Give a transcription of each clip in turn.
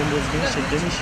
Kolum biraz geniş, geniş.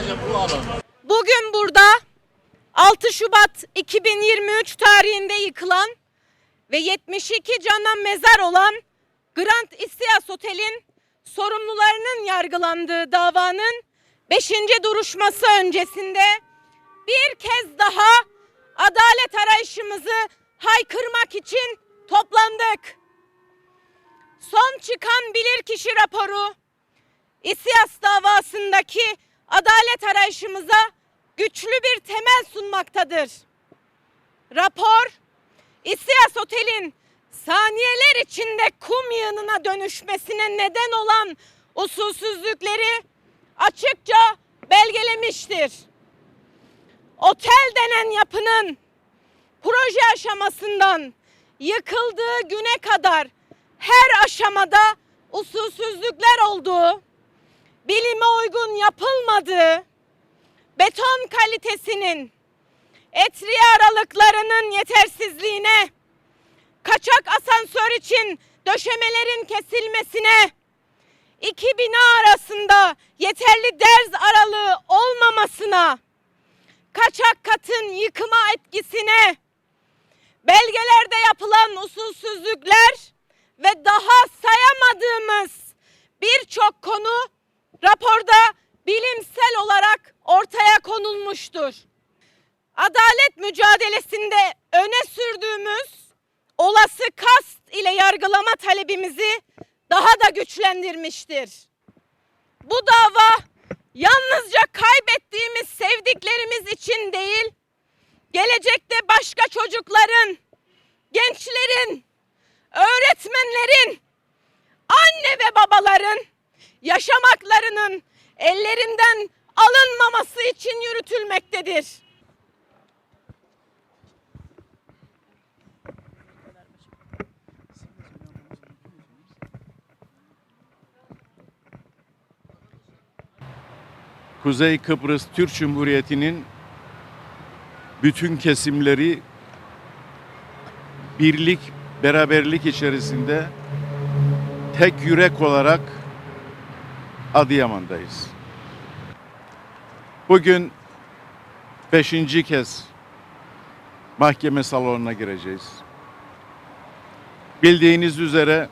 Selim Bozgun'u çeklemiş. Bugün burada 6 Şubat 2023 tarihinde yıkılan ve 72 cana mezar olan Grand Istias Otel'in sorumlularının yargılandığı davanın 5. duruşması öncesinde bir kez daha adalet arayışımızı haykırmak için toplandık. Son çıkan bilirkişi raporu İSİAS davasındaki adalet arayışımıza güçlü bir temel sunmaktadır. Rapor, İSİAS Otel'in saniyeler içinde kum yığınına dönüşmesine neden olan usulsüzlükleri açıkça belgelemiştir. Otel denen yapının proje aşamasından yıkıldığı güne kadar her aşamada usulsüzlükler olduğu, bilime uygun yapılmadığı, beton kalitesinin, etriye aralıklarının yetersizliğine, kaçak asansör için döşemelerin kesilmesine, iki bina arasında yeterli derz aralığı olmamasına, kaçak katın yıkıma etkisine, belgelerde yapılan usulsüzlükler ve daha sayamadığımız birçok konu raporda bilimsel olarak ortaya konulmuştur. Adalet mücadelesinde öne sürdüğümüz olası kast ile yargılama talebimizi daha da güçlendirmiştir. Bu dava yalnızca kaybettiğimiz sevdiklerimiz için değil, gelecekte başka çocukların, gençlerin, öğretmenlerin, anne ve babaların yaşam haklarının ellerinden alınmaması için yürütülmektedir. Kuzey Kıbrıs Türk Cumhuriyeti'nin bütün kesimleri birlik, beraberlik içerisinde tek yürek olarak Adıyaman'dayız. Bugün beşinci kez mahkeme salonuna gireceğiz. Bildiğiniz üzere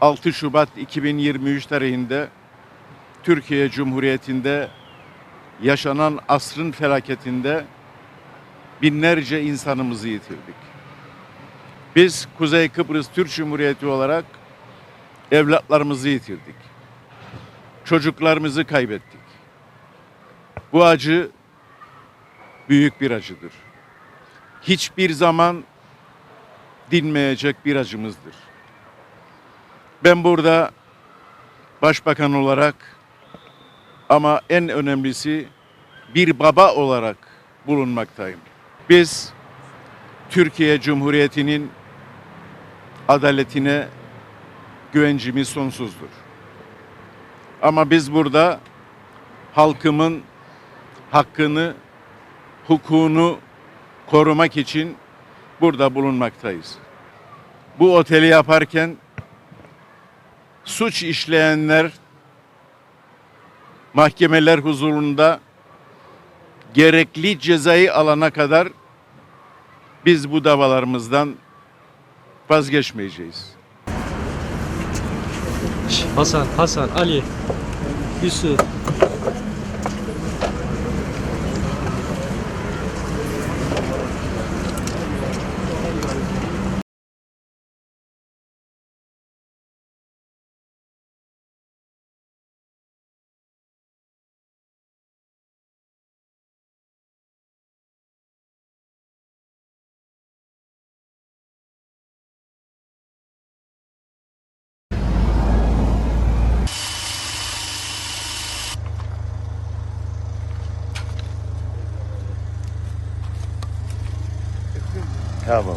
6 Şubat 2023 tarihinde Türkiye Cumhuriyeti'nde yaşanan asrın felaketinde binlerce insanımızı yitirdik. Biz Kuzey Kıbrıs Türk Cumhuriyeti olarak evlatlarımızı yitirdik. Çocuklarımızı kaybettik. Bu acı büyük bir acıdır. Hiçbir zaman dinmeyecek bir acımızdır. Ben burada başbakan olarak ama en önemlisi bir baba olarak bulunmaktayım. Biz Türkiye Cumhuriyeti'nin adaletine güvencimiz sonsuzdur. Ama biz burada halkımın hakkını, hukukunu korumak için burada bulunmaktayız. Bu oteli yaparken suç işleyenler mahkemeler huzurunda gerekli cezayı alana kadar biz bu davalarımızdan vazgeçmeyeceğiz. Hasan, Hasan, Ali, Yusuf. Tamam.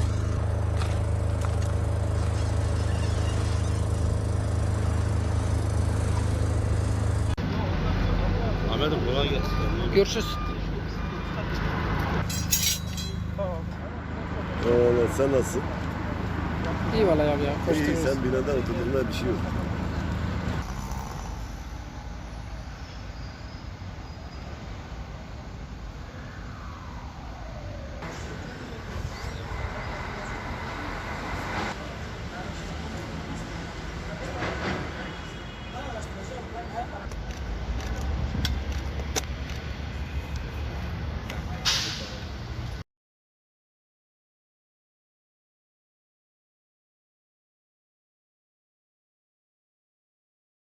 Ahmet'im kolay gelsin. Görüşürüz. Eyvallah sen nasılsın? İyi vallahi abi ya. İyi sen binada oturduğunda bir şey yok.